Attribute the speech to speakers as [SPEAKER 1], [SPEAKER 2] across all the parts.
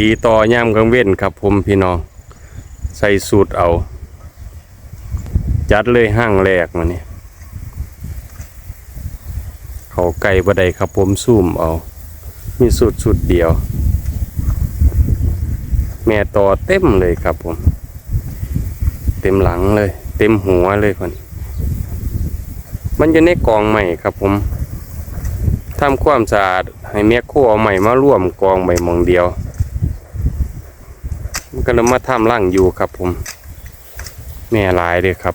[SPEAKER 1] ตีต่อย่ามกลางเว้นครับผมพี่น้อง ใส่สูตรเอา จัดเลยห้างแรกมาเนี่ยเขาไก่บ่ได้ครับผมซุ่มเอา มีสูตรสูตรเดียว แม่ต่อเต็มเลยครับผม เต็มหลังเลย เต็มหัวเลยคนมันอยู่ในกองใหม่ครับผมทำความสะอาดให้แม่ครัวเอาใหม่มาร่วมกองใหม่มองเดียว ก็เลยมาทำร่างอยู่ครับผม แม่ลายเลยครับ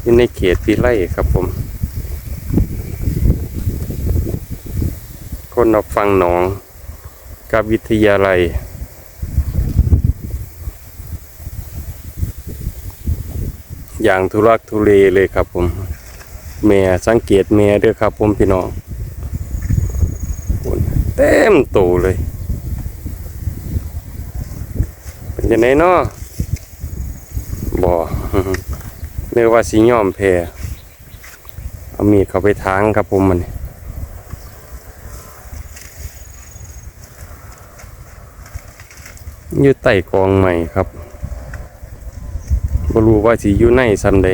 [SPEAKER 1] อยู่ในเขตพิไลครับผม คนออกฟังหนองกับวิทยาลัยอย่างทุรักทุเลเลยครับผมแม่สังเกตแม่ด้วยครับผมพี่น้องเต็มโตเลย เป็น ยังไงเนาะบ่เรียกว่าสีย่อมแพรเอามีดเข้าไปทางครับผมมันอยู่ใต้กองใหม่ครับบ่รู้ว่าสิอยู่ในซำใด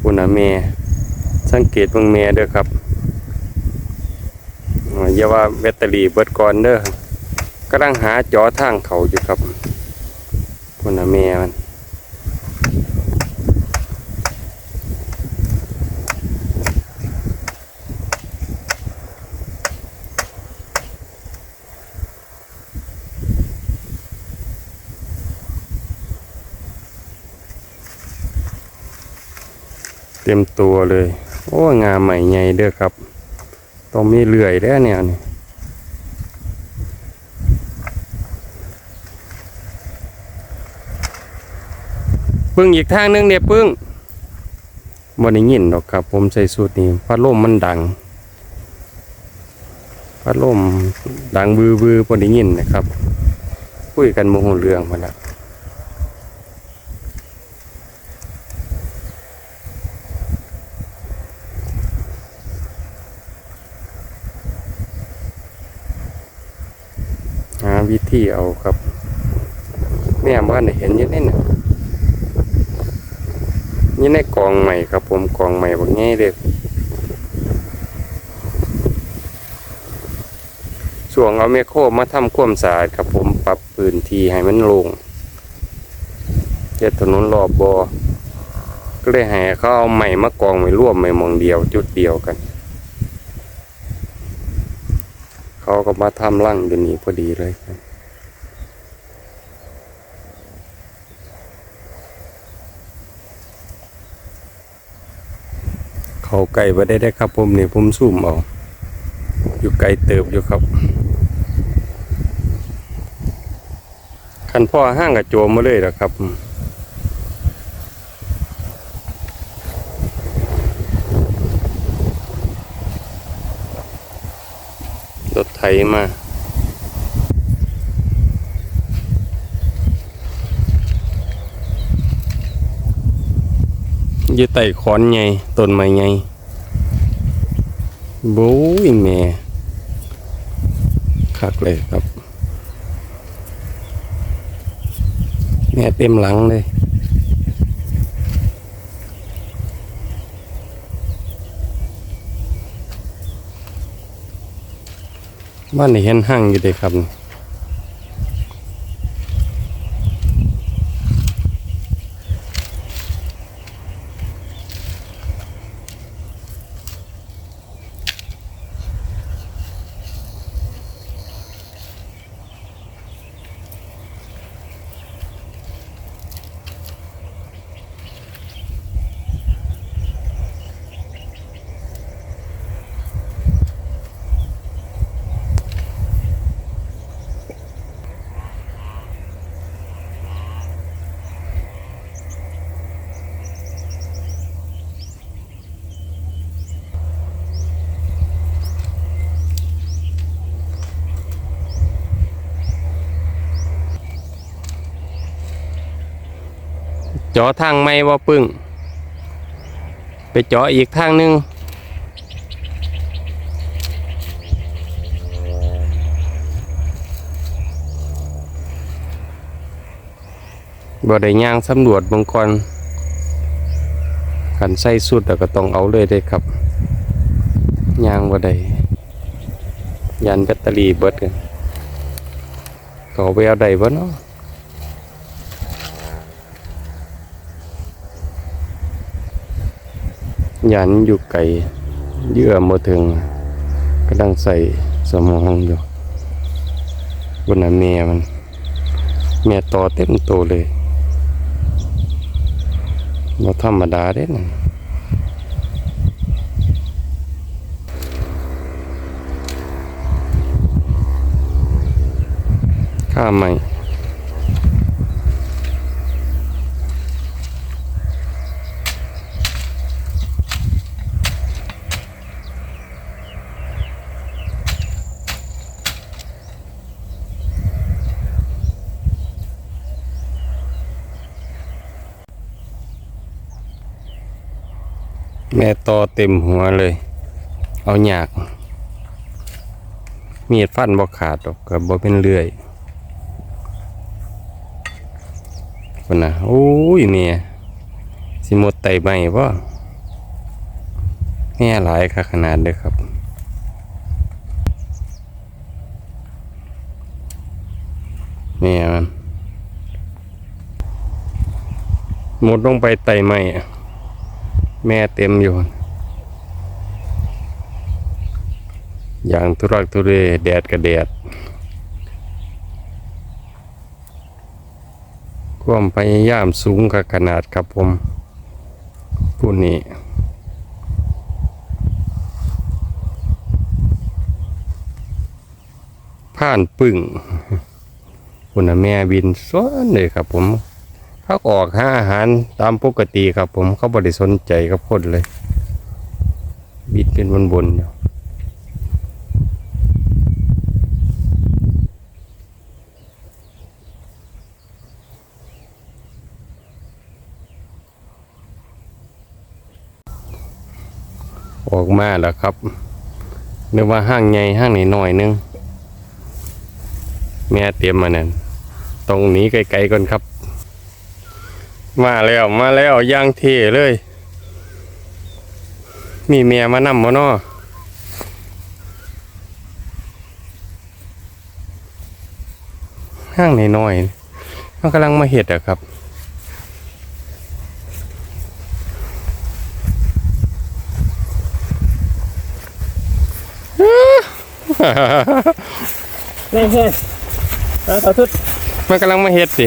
[SPEAKER 1] คุณน่ะแม่สังเกตเบิ่งแม่เด้อครับอ่าอย่าว่าแบตเตอรี่เบิดก่อนเด้อ กำลังหาจอทางเขาอยู่ครับคนน่ะแม่มันเต็มตัวเลย โอ้งาใหม่ใหญ่เด้อครับ ต้องมีเลื่อยแล้วเนี่ยนี่ ปึ้งอีกทางหนึงเนี่ยปึ้งบ่ได้ยินดอกครับ ผมใส่สูตรนี้พัดลมมันดังพัดลมดังบือบือบ่ได้ยินนะครับคุยกันโมโหเรื่องมาแล้วหาวิธีเอาครับแม่บ้านได้เห็นยังนี่เนี่ย นี่ในกองใหม่ครับผมกองใหม่แบบง่ายเลยส่วงเอาเมโครมาทำความสะอาดครับผมปรับพื้นที่ให้มันโลงเจ็ดถนนรอบบอก็เลยให้เขาเอาใหม่มากองไว้ร่วมไว้หมองเดียวจุดเดียวกัน เขาก็มาทำร่างอยู่นี่พอดีเลยครับ เขาไก่มาได้ได้ครับผมนี่ผมซูมเอาอยู่ไกลเติบอยู่ครับคันพ่อห้างกับโจมมาเลยนะครับรถไถมา อยู่ใต้ขอนใหญ่ต้นไม้ใหญ่บู๊ยแม่คักเลยครับ แม่เต็มหลังเลยบ้านนี่เห็นห้างอยู่เด้ครับ จาะทางไม่ว่าปึ้ง ไปเจาะอีกทางหนึ่งบ่ได้ย่างสำรวจบางคนกันใส่สุดแล้วก็ต้องเอาเลยได้ครับย่างบ่ได้ยันแบตเตอรี่เบิดกันเขาเวลได้บ่เนาะ ยันอยู่ไกลเยื่อบ่ถึงกำลังใส่สมองอยู่บนน่ะแม่มัน แม่ต่อเต็มโตเลยบ่ธรรมดาเด้นะข้าใหม่ แม่ตอเต็มหัวเลย เอาหยาก มีดฟันบ่ขาดดอกก็บ่เป็นเลื่อยคนนะโอ้ยเมียสิหมดไตใหม่บ่แม่หลายค่ะขนาดเด้อครับแม่มันหมดลงไปไตใหม่อะ แม่เต็มอยู่ อย่างทุรักทุเรแดดกับแดด ความพยายามสูงกับขนาดครับผม ผู้นี้ผ่านปึ่งคุณน่ะแม่บินสวนเลยครับผม เขาออกหาอาหารตามปกติครับผมเขาบริสนใจกับคนเลย บินเป็นบนๆอยู่ออกมาแล้วครับนึกว่าห้างใหญ่ห้างหน่อยนึง แม่เตรียมมานั่นตรงนี้ไกลๆก่อนครับ มาแล้วมาแล้วย่างเท่เลย มีเมียมานำมาเนาะห้างน้อยๆมันกำลังมาเห็ดอะครับ
[SPEAKER 2] นี่เฮ้ยเอาต่อชุด
[SPEAKER 1] มันกำลังมาเห็ดสิ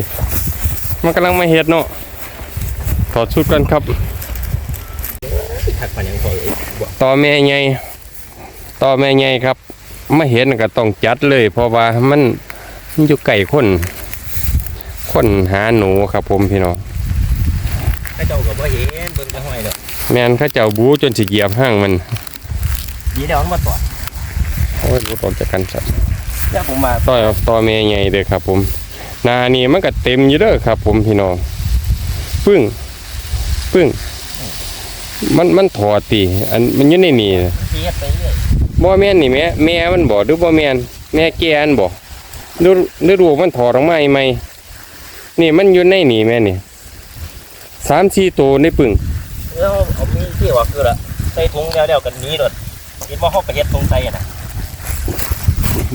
[SPEAKER 1] มันกำลังมาเห็ดเนาะ ถอดชุดกันครับ
[SPEAKER 2] ถักมันยังพออีกบ่
[SPEAKER 1] ต่อแม่ใหญ่ต่อแม่ใหญ่ครับมาเห็นก็ต้องจัดเลย เพราะว่ามันมันอยู่ไก่คนคนหาหนูครับผมพี่น้อง
[SPEAKER 2] ไอ้เจ้าก็บ่เห็นเบิ่งจะห้อยดอก
[SPEAKER 1] แม่นเข้าเจ้าบูจนสิเหยียบห้างมัน
[SPEAKER 2] ดีเดี๋ยวมันมาตรวจ
[SPEAKER 1] โอ้ยรู้ตกจากกันสัตว์
[SPEAKER 2] เดี๋ยวผมมา
[SPEAKER 1] ต่อต่อแม่ใหญ่เลยครับผมหนานี่มันก็เต็มอยู่เด้อครับ ผมพี่น้องปึ้ง ปึ้งมันมันถอดตีอันมันอยู่ในนี่
[SPEAKER 2] เทียบไปเรื่อย
[SPEAKER 1] บ่แม่นนี่แม่แม่มันบ่หรือบ่แม่นแม่แกอันบ่หรือหรือลูกมันถอดออกมาใหม่นี่มันอยู่ในนี่แม่นี่สามสี่ตัวในปึ้ง
[SPEAKER 2] แล้วเอามีที่ว่าคือละใส่ถุงแล้วเดี๋ยวกันนี้โดดเห็นว่าเฮาไปเฮ็ดถุงใส่อะน่ะ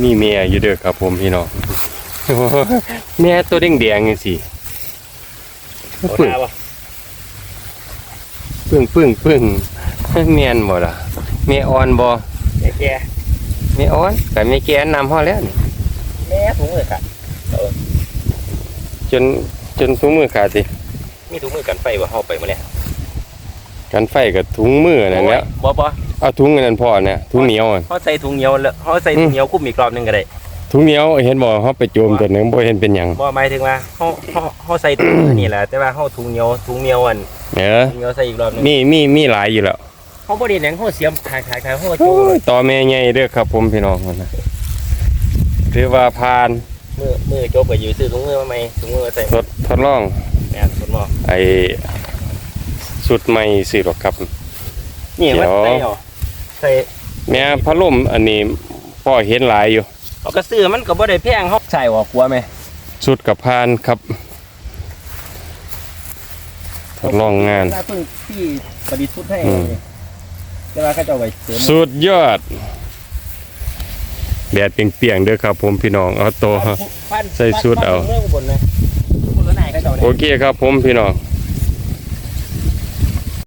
[SPEAKER 1] มีแม่อยู่เด้อครับผมพี่น้องแม่ตัวแดงๆจังซี่
[SPEAKER 2] โอ้
[SPEAKER 1] ปึ้ง
[SPEAKER 2] ตาบ่
[SPEAKER 1] ปึ้งปึ้งปึ้งแม่นบ่ล่ะแม่อ่อนบ่
[SPEAKER 2] แก่แก่
[SPEAKER 1] แม่อ่อนแต่แม่แกนนำฮอดแล้วนี่
[SPEAKER 2] แม่ถุงเลยค่ะ
[SPEAKER 1] จนจนถุงมือขาดสิ
[SPEAKER 2] มีถุงมือกันไฟบ่เฮาไปมื้อนี้
[SPEAKER 1] กันไฟกับถุงมือนั่นแหล้ว
[SPEAKER 2] บ่บ่
[SPEAKER 1] เอาถุงอันนั้นพอเนี่ยถุงเหนียวอะ
[SPEAKER 2] เฮาใส่ถุงเหนียวแล้วเฮาใส่ถุงเหนียวคุ้มอีกรอบหนึงก็ได้
[SPEAKER 1] ถุงเหนียวเห็นบ่เฮาไปโจมตัวหนึงบ่เห็นเป็นหยัง
[SPEAKER 2] บ่หมายถึงว่าเฮาเฮาเฮาใส่ถุงนี่แหละแต่ว่าเฮาถุงเหนียวถุงเหนียวอัน
[SPEAKER 1] เออ
[SPEAKER 2] ถุงเหนียวใส่อีกรอบหนึง
[SPEAKER 1] มีมีมีหลายอยู่แล้ว
[SPEAKER 2] เฮาบ่ได้หยังเฮาเสียมขายขายขายเฮาโจ
[SPEAKER 1] โอ้ยต่อแม่ใหญ่เด้อครับ ผมพี่น้องนะถือว่าผ่าน
[SPEAKER 2] มือมือโจกก็อยู่ซื้อถุงมือมาใหม่ถุงมือมาใส่
[SPEAKER 1] ทดทดลอง
[SPEAKER 2] แม่นคนบ่
[SPEAKER 1] ไอ้สุดใหม่สิหรอกครับ
[SPEAKER 2] นี่
[SPEAKER 1] เดี๋
[SPEAKER 2] ว่า
[SPEAKER 1] ยว
[SPEAKER 2] ใส่เอาใส่
[SPEAKER 1] แม่พัดลมอันนี้พ่อเห็นหลายอยู่
[SPEAKER 2] เอาก็ซื้อมันก็บ่ได้แพงเฮาใช่ว่ากลัวไหม
[SPEAKER 1] สุดกับผ่านครับทดลองงาน
[SPEAKER 2] เพิ่งที่ประดิษฐ์ชุดให้
[SPEAKER 1] อืม
[SPEAKER 2] แต่ว่าเขาจะเอาไว้เสริม
[SPEAKER 1] สุดยอดแดดเปรียงๆเด้อครับ ผมพี่น้องเอาตัว
[SPEAKER 2] ปั้น
[SPEAKER 1] ใส่ชุดเอา
[SPEAKER 2] ปั้นเมื่ออุบลนะอุบลแล้วไหนเขาจะเอา
[SPEAKER 1] โอ
[SPEAKER 2] เนี่ย
[SPEAKER 1] เคครับผมพี่น้อง